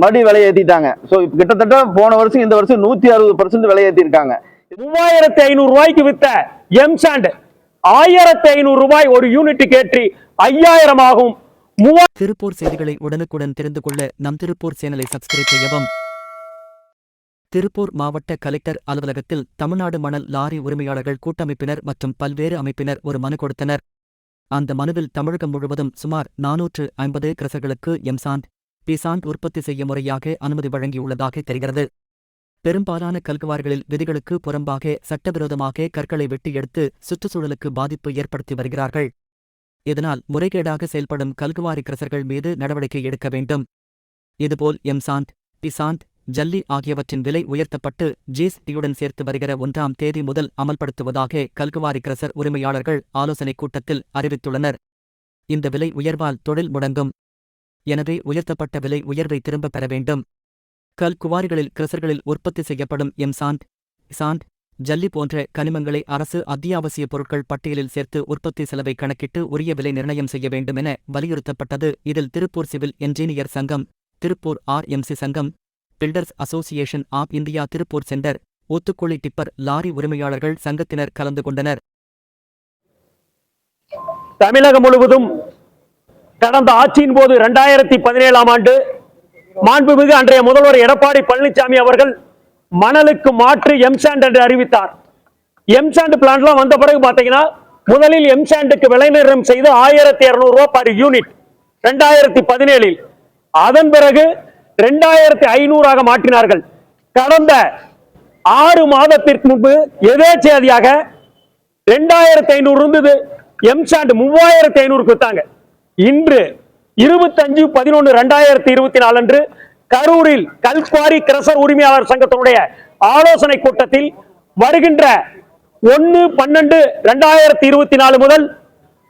மறுபடியும் விலை ஏற்றிட்டாங்க ஸோ கிட்டத்தட்ட போன வருஷம் இந்த வருஷம் நூத்தி அறுபது பர்சன்ட் விலை ஏற்றிருக்காங்க மூவாயிரத்தி ஐநூறு ரூபாய்க்கு வித்த எம்சாண்ட் ஆயிரத்தி ஐநூறு ரூபாய் ஒரு யூனிட்டுக்கு ஏற்றி ஐயாயிரம் ஆகும். திருப்பூர் செய்திகளை உடனுக்குடன் தெரிந்து கொள்ள நம் திருப்பூர் சேனலை சப்ஸ்கிரைப் செய்யவும். திருப்பூர் மாவட்ட கலெக்டர் அலுவலகத்தில் தமிழ்நாடு மணல் லாரி உரிமையாளர்கள் கூட்டமைப்பினர் மற்றும் பல்வேறு அமைப்பினர் ஒரு மனு கொடுத்தனர். அந்த மனுவில் தமிழகம் முழுவதும் சுமார் நானூற்று ஐம்பது கிரசர்களுக்கு எம்சாண்ட் பிசாண்ட் உற்பத்தி செய்ய முறையாக அனுமதி வழங்கியுள்ளதாக தெரிகிறது. பெரும்பாலான கல்குவார்களில் விதிகளுக்கு புறம்பாக சட்டவிரோதமாக கற்களை வெட்டி எடுத்து சுற்றுச்சூழலுக்கு பாதிப்பு ஏற்படுத்தி வருகிறார்கள். இதனால் முறைகேடாக செயல்படும் கல்குவாரி கிரசர்கள் மீது நடவடிக்கை எடுக்க வேண்டும். இதுபோல் எம்சாண்ட் பிசாண்ட் ஜல்லி ஆகியவற்றின் விலை உயர்த்தப்பட்டு ஜிஎஸ்டியுடன் சேர்த்து வருகிற ஒன்றாம் தேதி முதல் அமல்படுத்துவதாக கல்குவாரி கிரசர் உரிமையாளர்கள் ஆலோசனைக் கூட்டத்தில் அறிவித்துள்ளனர். இந்த விலை உயர்வால் தொழில் முடங்கும். எனவே உயர்த்தப்பட்ட விலை உயர்வை திரும்பப் பெற வேண்டும். கல் குவாரிகளில் கிரசர்களில் உற்பத்தி செய்யப்படும் எம்சாண்ட் சாண்ட் ஜல்லி போன்ற கனிமங்களை அரசு அத்தியாவசிய பொருட்கள் பட்டியலில் சேர்த்து உற்பத்தி செலவை கணக்கிட்டு உரிய விலை நிர்ணயம் செய்ய வேண்டும் என வலியுறுத்தப்பட்டது. இதில் திருப்பூர் சிவில் என்ஜினியர் சங்கம் திருப்பூர் ஆர்எம்சி சங்கம் builders association of India Tiruppur centre ஒத்துக்குழி tipper lorry உரிமையாளர்கள் சங்கத்தினர் கலந்து கொண்டனர். தமிழகம் முழுவதும் கடந்த ஆட்சியின் போது இரண்டாயிரத்தி பதினேழாம் ஆண்டு மாண்புமிகு அன்றைய முதல்வர் எடப்பாடி பழனிசாமி அவர்கள் மணலுக்கு மாற்று எம்சாண்ட் என்று அறிவித்தார். எம்சாண்ட் பிளான்லாம் வந்த பிறகு பாத்தீங்கன்னா முதலில் எம்சாண்டுக்கு விலை நிர்ணயம் செய்து ஆயிரத்தி இருநூறு ரூபாய் பர் யூனிட் ரெண்டாயிரத்தி பதினேழில். அதன் பிறகு ரெண்டாயிரத்தி ஐநூறாக மாற்றினார்கள். கடந்த ஆறு மாதத்திற்கு முன்பு எதேச்சதியாக ரெண்டாயிரத்தி ஐநூறு இருந்தது. எம்சாண்ட் மூவாயிரத்தி ஐநூறுக்கு வித்தாங்க. இன்று இருபத்தஞ்சு பதினொன்று ரெண்டாயிரத்தி இருபத்தி நாலு அன்று கரூரில் கல்குவாரி கிரசர் உரிமையாளர் சங்கத்தினுடைய ஆலோசனை கூட்டத்தில் வருகின்ற ஒன்று பன்னெண்டு ரெண்டாயிரத்தி இருபத்தி நாலு முதல்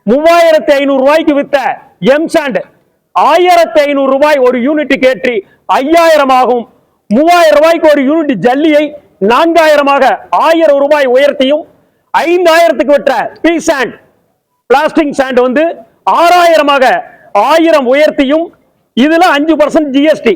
மூவாயிரத்தி ஐநூறு ரூபாய்க்கு வித்த எம்சாண்ட் ஆயிரத்தி ஐநூறு ரூபாய் ஒரு யூனிட்டுக்கு ஏற்றி ஐயாயிரம் ஆகும். மூவாயிரம் ரூபாய்க்கு ஒரு யூனிட் ஜல்லியை நான்காயிரமாக ஆயிரம் ரூபாய் உயர்த்தியும் ஐந்தாயிரத்துக்கு விற்ற பி சாண்ட் பிளாஸ்டிக் சாண்ட் வந்து ஆறாயிரமாக ஆயிரம் உயர்த்தியும் இதுல அஞ்சு பர்சன்ட் ஜிஎஸ்டி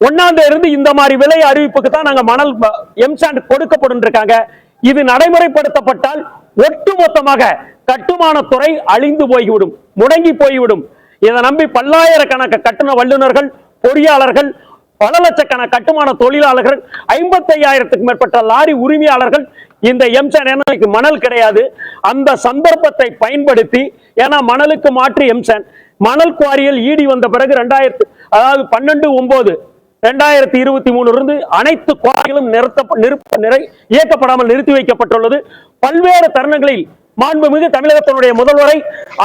ஒன்னாம் தேதி இந்த மாதிரி விலை அறிவிப்புக்கு தான் நாங்க மணல் எம்சாண்ட் கொடுக்கப்படும் இருக்காங்க இது நடைமுறைப்படுத்தப்பட்டால் ஒட்டுமொத்தமாக கட்டுமானத்துறை அழிந்து போய்விடும் முடங்கி போய்விடும். இதை நம்பி பல்லாயிரக்கணக்க கட்டுன வல்லுநர்கள் பொறியாளர்கள் பல லட்சக்கண கட்டுமான தொழிலாளர்கள் ஐம்பத்தி ஐயாயிரத்துக்கு மேற்பட்ட லாரி உரிமையாளர்கள் இந்த எம்சான் எனக்கு மணல் கிடையாது. அந்த சந்தர்ப்பத்தை பயன்படுத்தி ஏன்னா மணலுக்கு மாற்றி எம்சான். மணல் குவாரியில் ஈடி வந்த பிறகு ரெண்டாயிரத்து அதாவது பன்னெண்டு ஒன்பது ரெண்டாயிரத்தி இருபத்தி மூணு இருந்து அனைத்து குவாரிகளும் நிறுத்த நிறுத்த நிறை இயக்கப்படாமல் நிறுத்தி வைக்கப்பட்டுள்ளது. பல்வேறு தருணங்களில் மாண்புமிகு தமிழகத்தினுடைய முதல்வரை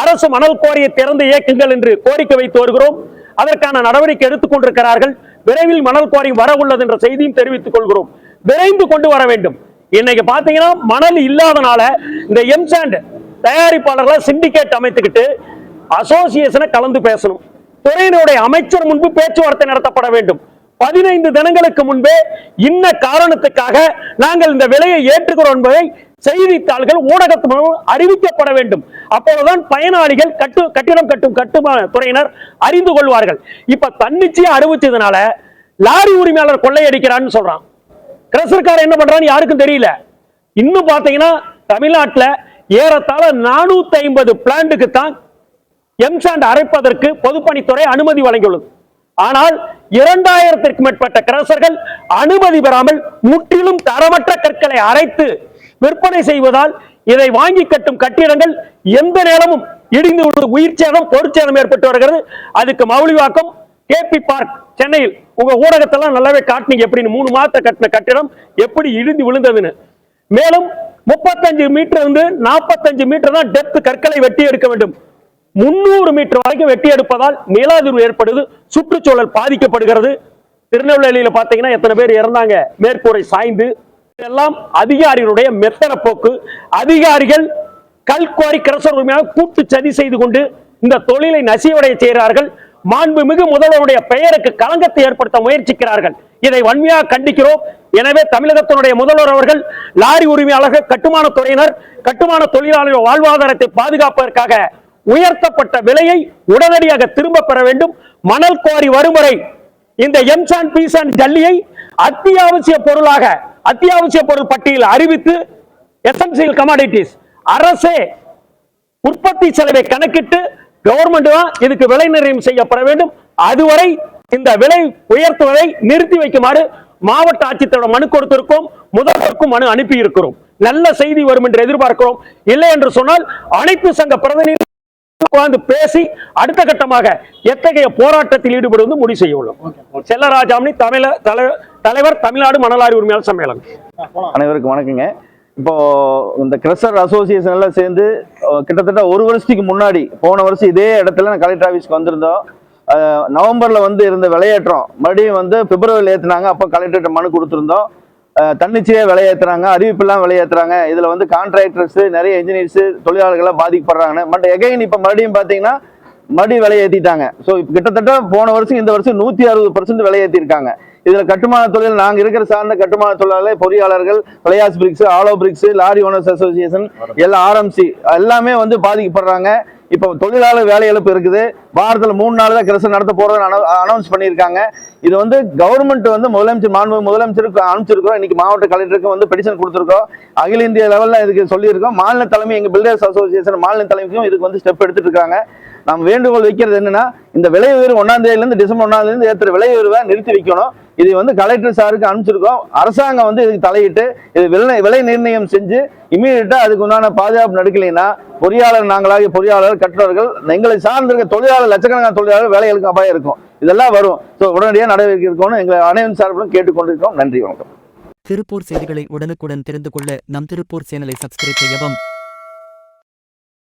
அரசு மணல் குவாரியை திறந்து இயக்குங்கள் என்று கோரிக்கை வைத்து வருகிறோம். அதற்கான நடவடிக்கை எடுத்துக் கொண்டிருக்கிறார்கள். விரைவில் மணல் குவாரி வர உள்ளது என்ற செய்தியும் தெரிவித்துக் கொள்கிறோம். விரைந்து கொண்டு வர வேண்டும். இன்னைக்கு பாத்தீங்கன்னா மணல் இல்லாதனால இந்த எம்சாண்ட் தயாரிப்பாளர்களை சிண்டிகேட் அமைத்துக்கிட்டு அசோசியேஷனை கலந்து பேசணும். துறையினுடைய அமைச்சர் முன்பு பேச்சுவார்த்தை நடத்தப்பட வேண்டும். பதினைந்து தினங்களுக்கு முன்பே இன்ன காரணத்துக்காக நாங்கள் இந்த விலையை ஏற்றுகிறோம் என்பதை செய்தித்தாள்கள் ஊடகத்து அறிவிக்கப்பட வேண்டும். அப்போதுதான் பயனாளிகள் கட்டு கட்டிடம் கட்டும் கட்டுமான துறையினர் அறிந்து கொள்வார்கள். இப்ப தன்னிச்சையா அறிவிச்சதுனால லாரி உரிமையாளர் கொள்ளையடிக்கிறான்னு சொல்றான். கிரசர்கார என்ன பண்றான்னு யாருக்கும் தெரியல. இன்னும் பாத்தீங்கன்னா தமிழ்நாட்டுல ஏறத்தாழ நானூத்தி ஐம்பது பிளான்ட்டுக்கு தான் எம்சாண்ட் அரைப்பதற்கு பொதுப்பணித்துறை அனுமதி வழங்கியுள்ளது. ஆனால் இரண்டாயிரத்திற்கு மேற்பட்ட கிரசர்கள் அனுமதி பெறாமல் முற்றிலும் தரமற்ற கற்களை அரைத்து விற்பனை செய்வதால் இதை வாங்கி கட்டும் கட்டிடங்கள் எந்த நேரமும் இடிந்து விடுவது உயிர் சேதம் பொருட்சேதம் ஏற்பட்டு வருகிறது. அதுக்கு மௌலிவாக்கம் கேபி பார்க் சென்னையில் உங்க ஊடகத்தெல்லாம் நல்லாவே காட்டினீங்க. எப்படின்னு மூணு மாதத்தை கட்டின கட்டிடம் எப்படி இடிந்து விழுந்ததுன்னு. மேலும் முப்பத்தஞ்சு மீட்டர் இருந்து நாற்பத்தஞ்சு மீட்டர் தான் டெப்த் கற்களை வெட்டி எடுக்க வேண்டும். முன்னூறு மீட்டர் வரைக்கும் வெட்டி எடுப்பதால் நிலாதிர்வு ஏற்படுது சுற்றுச்சூழல் பாதிக்கப்படுகிறது. திருநெல்வேலியில் பார்த்தீங்கன்னா எத்தனை பேர் இறந்தாங்க? மேற்கூரை சாய்ந்து. இதெல்லாம் அதிகாரிகளுடைய மெத்தன போக்கு. அதிகாரிகள் கல்குவாரி கிரசர் உரிமையாக கூட்டு சதி செய்து கொண்டு இந்த தொழிலை நசிவடைய செய்கிறார்கள். மாண்புமிகு முதல்வருடைய பெயருக்கு களங்கத்தை ஏற்படுத்த முயற்சிக்கிறார்கள். இதை வன்மையாக கண்டிக்கிறோம். எனவே தமிழகத்தினுடைய முதல்வர் அவர்கள் லாரி உரிமையாளர்கள் கட்டுமான துறையினர் கட்டுமான தொழிலாளர்கள் வாழ்வாதாரத்தை பாதுகாப்பதற்காக உயர்த்தப்பட்ட விலையை உடனடியாக திரும்ப பெற வேண்டும். மணல் குவாரி வரும் வரை இந்த எம்ஸ் அண்ட் ஜல்லியை அத்தியாவசிய பொருளாக அத்தியாவசிய பொருள் பட்டியல் அறிவித்து எசன்சியல் கமாடிட்டிஸ் அரசே உற்பத்தி செலவை கணக்கிட்டு கவர்மெண்ட் தான் இதுக்கு விலை நிர்ணயம் செய்யப்பட வேண்டும். அதுவரை இந்த விலை உயர்த்துவதை நிறுத்தி வைக்குமாறு மாவட்ட ஆட்சித்தலைவர் மனு கொடுத்திருக்கோம் முதல்வருக்கும் மனு அனுப்பி இருக்கிறோம் நல்ல செய்தி வரும் என்று எதிர்பார்க்கிறோம். இல்லை என்று சொன்னால் அனைத்து சங்க பிரதிநிதி உட்கார்ந்து பேசி அடுத்த கட்டமாக எத்தகைய போராட்டத்தில் ஈடுபடுவது முடிவு செய்ய உள்ளோம். செல்லராஜாமணி தமிழ தலை- தலைவர் தமிழ்நாடு மணலாரி உரிமையாளர் சம்மேளனம். அனைவருக்கும் வணக்கங்க. இப்போ இந்த கிரஷர் அசோசியேஷன் எல்லாம் சேர்ந்து கிட்டத்தட்ட ஒரு வருஷத்துக்கு முன்னாடி போன வருஷம் இதே இடத்துல நான் கலெக்டர் ஆஃபீஸ்க்கு வந்திருந்தோம். நவம்பர்ல வந்து இருந்த விலையேற்றம் மறுபடியும் வந்து பிப்ரவரியில் ஏத்துனாங்க. அப்போ கலெக்டர்கிட்ட மனு கொடுத்துருந்தோம். தன்னிச்சையே விலையேற்றுறாங்க அறிவிப்பெல்லாம் விலையேற்றுறாங்க இதுல வந்து கான்ட்ராக்டர்ஸ் நிறைய இன்ஜினியர்ஸ் தொழிலாளர்கள்லாம் பாதிக்கப்படுறாங்க. பட் எகைன் இப்போ மறுபடியும் பார்த்தீங்கன்னா மறுபடியும் விலை ஏத்திட்டாங்க ஸோ இப்போ கிட்டத்தட்ட போன வருஷம் இந்த வருஷம் நூத்தி அறுபது பர்சன்ட் விலையேற்றிருக்காங்க ஏத்திருக்காங்க இதுல கட்டுமான தொழில் நாங்க இருக்கிற சார்ந்த கட்டுமான தொழிலாளர் பொறியாளர்கள் fly ash bricks hollow bricks lorry owners association எல்லாம் ஆர்எம்சி எல்லாமே வந்து பாதிக்கப்படுறாங்க. இப்போ தொழிலாளர் வேலை இழப்பு இருக்குது. வாரத்தில் மூணு நாள் தான் கிரசம் நடத்த போறோம்னு அனௌன்ஸ் பண்ணியிருக்காங்க. இது வந்து கவர்மெண்ட் வந்து முதலமைச்சர் மாண்பு முதலமைச்சருக்கு அனுப்பிச்சிருக்கோம் இன்னைக்கு மாவட்ட கலெக்டருக்கு வந்து பெடிஷன் கொடுத்துருக்கோம். அகில இந்திய லெவலில் இதுக்கு சொல்லியிருக்கோம். மாநில தலைமை எங்க பில்டர்ஸ் அசோசியேஷன் மாநில தலைமைக்கும் இதுக்கு வந்து ஸ்டெப் எடுத்துட்டு இருக்காங்க. நாம் வேண்டுகோள் வைக்கிறது என்னன்னா இந்த விலை உயர்வு ஒன்னாம் தேதியிலிருந்து டிசம்பர் ஒன்னாம் தேதி ஏற்றுற விலை உயர்வை நிறுத்தி வைக்கணும். இது வந்து கலெக்டர் சாருக்கு அனுப்பிச்சிருக்கோம். அரசாங்கம் வந்து இதுக்கு தலையிட்டு இது விலை விலை நிர்ணயம் செஞ்சு இமீடியட்டா அதுக்கு உண்டான பாதுகாப்பு நடக்கலைன்னா பொறியாளர் நாங்களாகிய பொறியாளர் கட்டுறவர்கள் எங்களை சார்ந்திருக்க தொழிலாளர் லட்சக்கணக்கான தொழிலாளர் வேலைகளுக்கு அபாயம் இருக்கும். இதெல்லாம் வரும். ஸோ உடனடியாக நடவடிக்கை இருக்கணும்னு எங்களை அனைவரும் சார்பிலும் கேட்டுக்கொண்டிருக்கோம் நன்றி வணக்கம். திருப்பூர் செய்திகளை உடனுக்குடன் தெரிந்து கொள்ள நம் திருப்பூர் சேனலை சப்ஸ்கிரைப் செய்யவும்